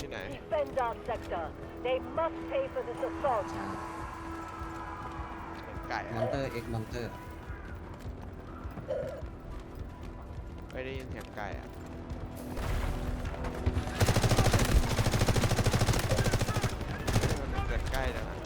ที่ไหน Defend our sector. They must pay for this assault. ใช่ไก่มอนเตอร์เอ็กมอนเตอร์ไม่ได้ยินเสียงไก่อะมันเกิดใกล้แล้วนะ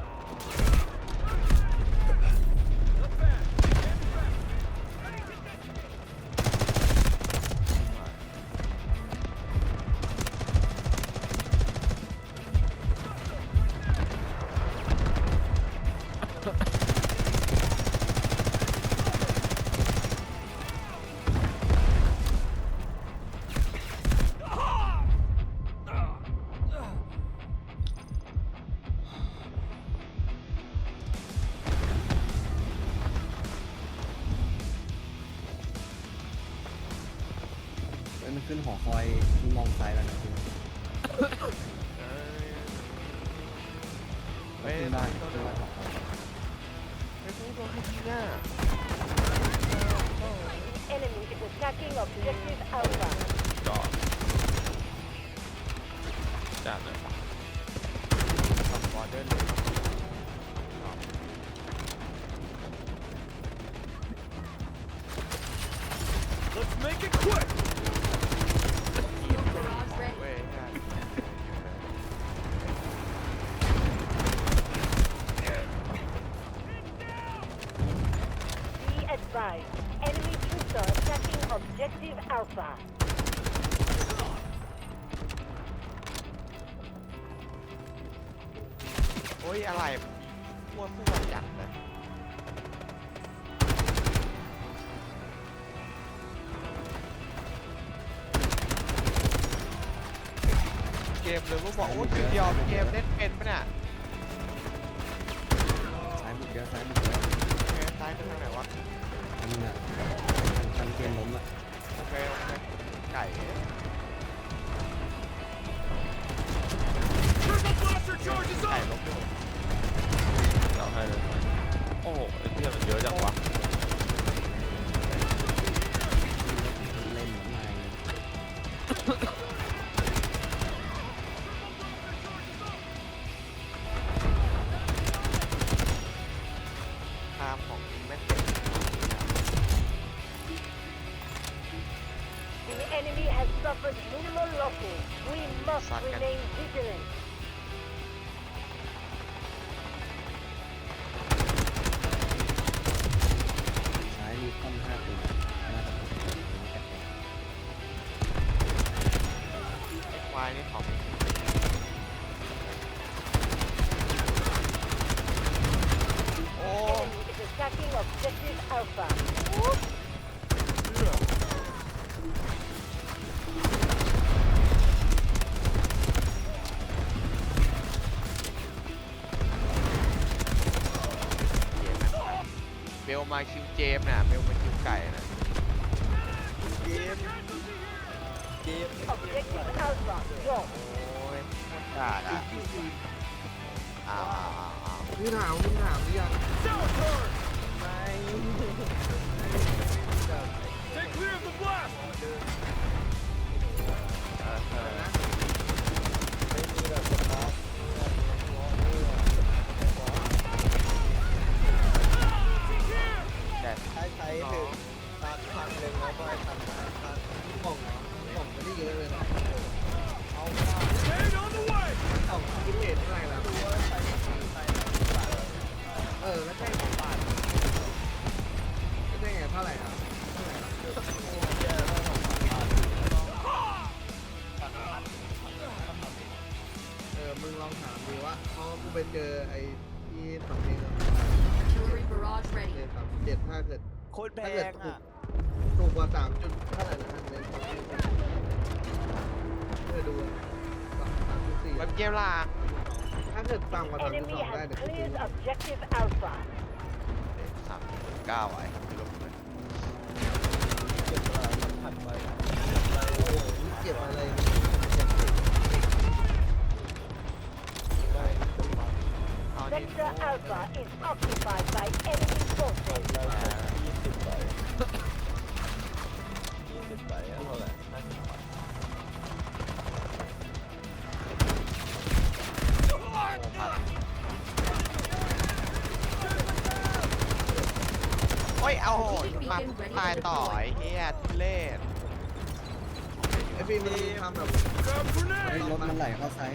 คอยมึงมองซ้ายแล้วนะคุณเอ้ยขึ้นเฮ้บ้ายนต้นขึ้นบ้านหอคอยไม่พูดโดนใครยิงอะ Enemy is attacking objective Alpha. จอดจัดเลย advised. Enemy troops are attacking objective Alpha. โอ้ยอะไรมั่วซั่วจัดเลยเกมเลยว่าบอกโอ้ยเดียวเกมเล่นเป็นปะเนี่ย ซ้ายบุกเยอะซ้ายบุกเยอะโอ อันนี้น่ะทันเกมล้มอะโอเคโอเคไก่ไก่ลบอยู่เราให้เลยโอ้โหไอ้เหี้ยมันเยอะจังวะเล่นเหมือนไงเลยตามของแม่งเป็น has suffered minimal losses. We must Suck it. remain vigilant. มาคิวเจมส์น่ะเบลมาคิวไก่น่ะ Objective Alpha. Go. โอ้ยกาดอะอ้าวอ้าวอ้าวอ้าวมึงถามมึงถามหรือยังเอ ไปเจอไอ้ที่ทำเองอะ Artillery barrage เล ready. ยครับเจ็ดถ้าเกิดโคตรแพถ้าเกิดงถูอะ กถูกกว่าสามจุดเท่าไหร่นะเลยเพื่อดูสามสามจุดสี่แบบเกมล่างถ้าเกิดต่ำกว่าสามจุด Enemy สองได้ has เดี๋ยวกูดู cleared objective Alpha. สามเก้าไว้ครับพี่ลบเลยเก็บมาผัดไปโอ้โหเก็บอะไร โอ้ย เอาโหดมาตายต่อไอ้เฮียทุเรศไอพี่มันทำแบบ ไอ้รถมันไหลเข้าซ้า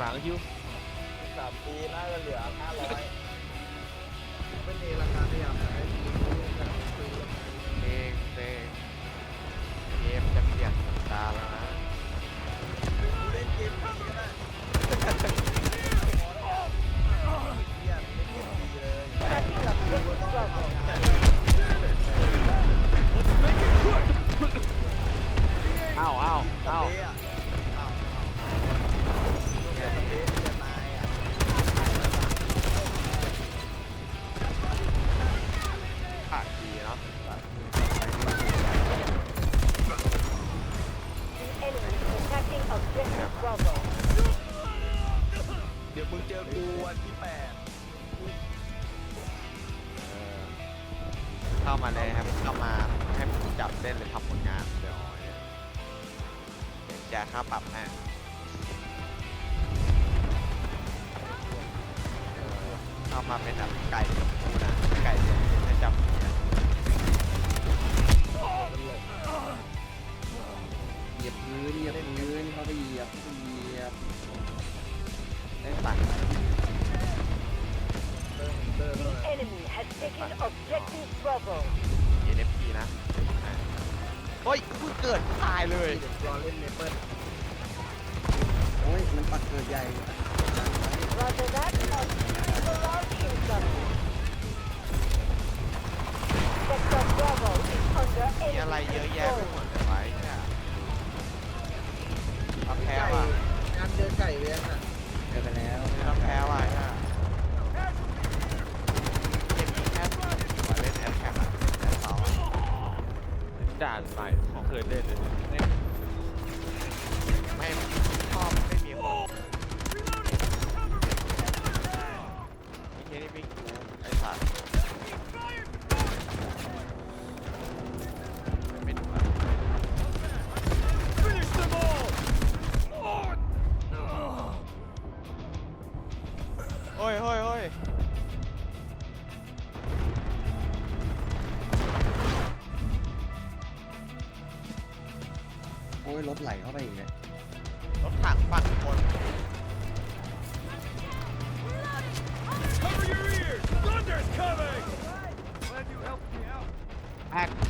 หลังๆคิวสามปีน่าจะเหลือห้าร้อยไม่มีราคาที่อยากไหนเองเองเกมจะเปลี่ยนตาแล้วนะเล่นเกมนี้ก็ได้ มาเป็นแบบไก่กูนะไก่เนี่จะจับเหยียบพื้นเหยียบพื้นเขาไปเหยียบเหยียบได้ตัด The enemy has taken objective Bravo. เอเนฟพีนะเฮ้ยพูดเกิดตายเลย รอเล่นเลเปิลโอ้ยมันปัดเกิดใหญ่ พิกกูไอ้สัตว์ไม่ถูกอะโอ้ยโอ้ยโอ้ยโอ้ยรถไหลเข้าไปอีกเลย hack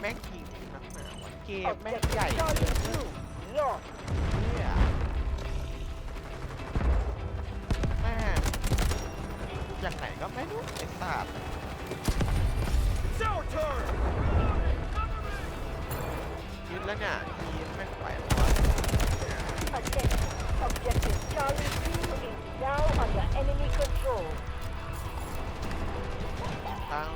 แม่งยิงนักหนาวะเกมแม่งใหญ่เนี่ยแม่งจากไหนก็ไม่รู้ไอ้สัตว์ Our turn! ยึดแล้วเนี่ยทีมแม่งไหวแล้ววะ Attention. Objective Charlie 2 is now under enemy control. ตั้ง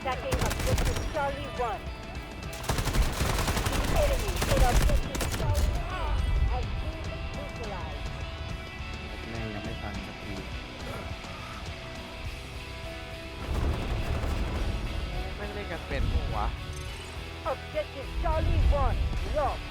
attacking objective Charlie 1. The enemy in objective Charlie 2 has been neutralized. แม่งยังไม่ฟังสักทีแม่งเล่นกันเป็นปะวะ Objective Charlie 1 lost.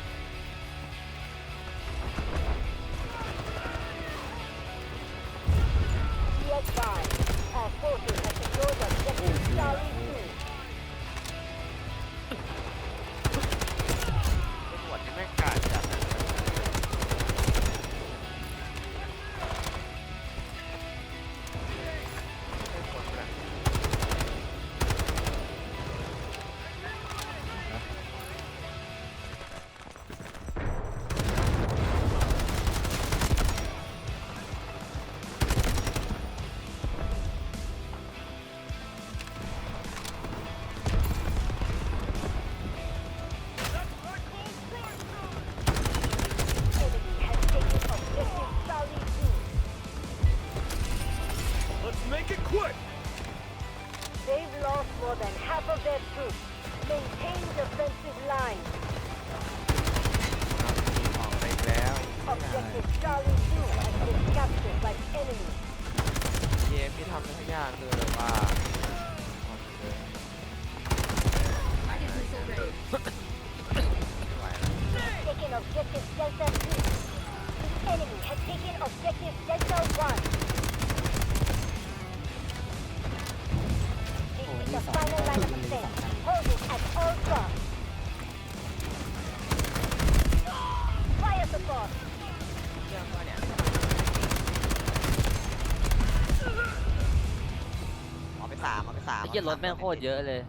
ยรถแม่งโคตรเยอะเลย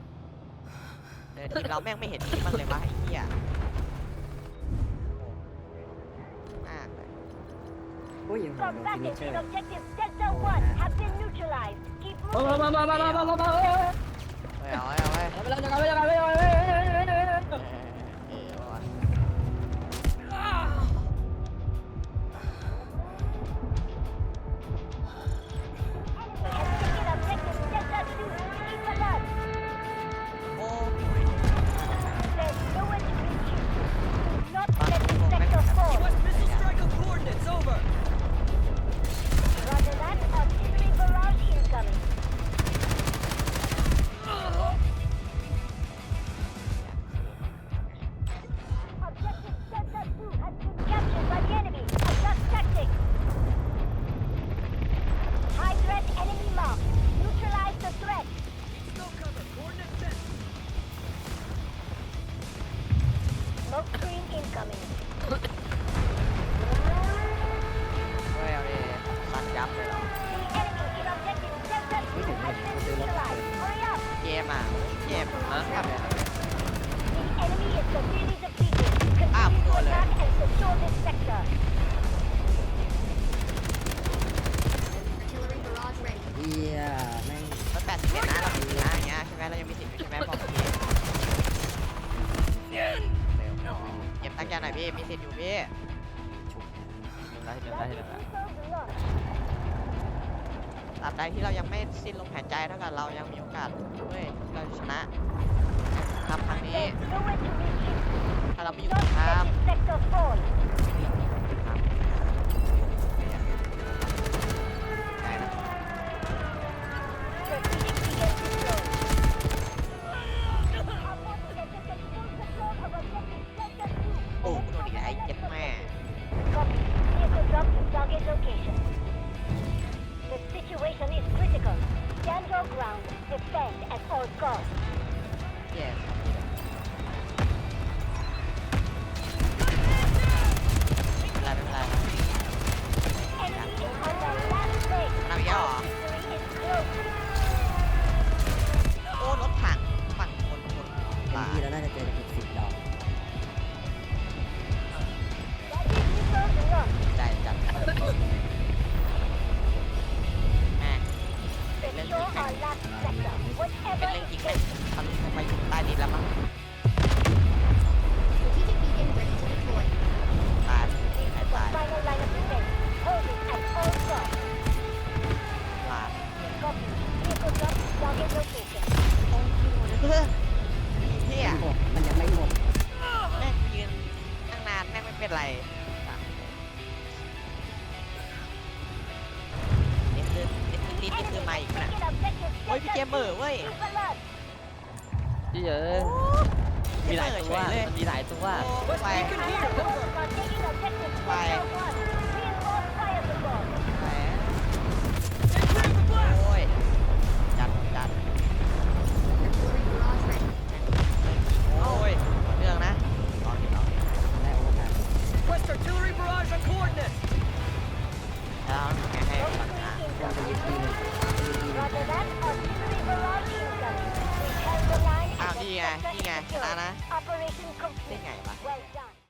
เออทีมเราแม่งไม่เห็นทีมมันเลยวะไอ้เหี้ยมากเลยโอ้ยยังหาโดนฟินิช Combatants เชอ in ร์ objective Delta 1 have been neutralized. Keep มา moving. มามามามามามามาเอ้ยเฮ้ยเอาไว้เอาไว้เอา มอะเกมนะทำเลย The enemy is severely depleted. Ah, Continue to puto, attack and secure this sector. Artillery barrage ready. เฮียแม่งร้อยแปดสิบเอ็ดนะเรามีนะอย่างเงี้ยใช่ไหมเรายังมีสิทธิ์อยู่ใช่ไหมบอกพี่เก็บตั้งใจหน่อยพี่มีสิทธิ์อยู่พี่ฉุกได้เห็นได้เห็นได้ ตราบใดที่เรายังไม่สิ้นลมหายใจเท่ากับเรายังมีโอกาสเว้ยเราจะชนะทำครั้งนี้ There's nowhere to reach you. ถ้าเราไม่อยู่ Don't ตรงข้าม Stand your ground. ตัวมันมีหลายตัวไป Allied forces are taking objective Bye. Bravo 1. Reinforce fire support. แหมโอ้ยจัดจัด Artillery barrage ready. โอ้ยต่อเนื่องนะรอเห็นแล้วได้โอกาส West artillery barrage on coordinates แล้วไงให้ Don't ฝั่งหน้า create วางไปยึด incoming. ที่หนึ่งวางไปยึดที่หนึ่ง Roger that. Artillery barrage incoming. We held the line อ้าว and the นี่ไง sector นี่ไง is ชนะ secured. นะ Operation ได้ complete. ไงวะ Well done.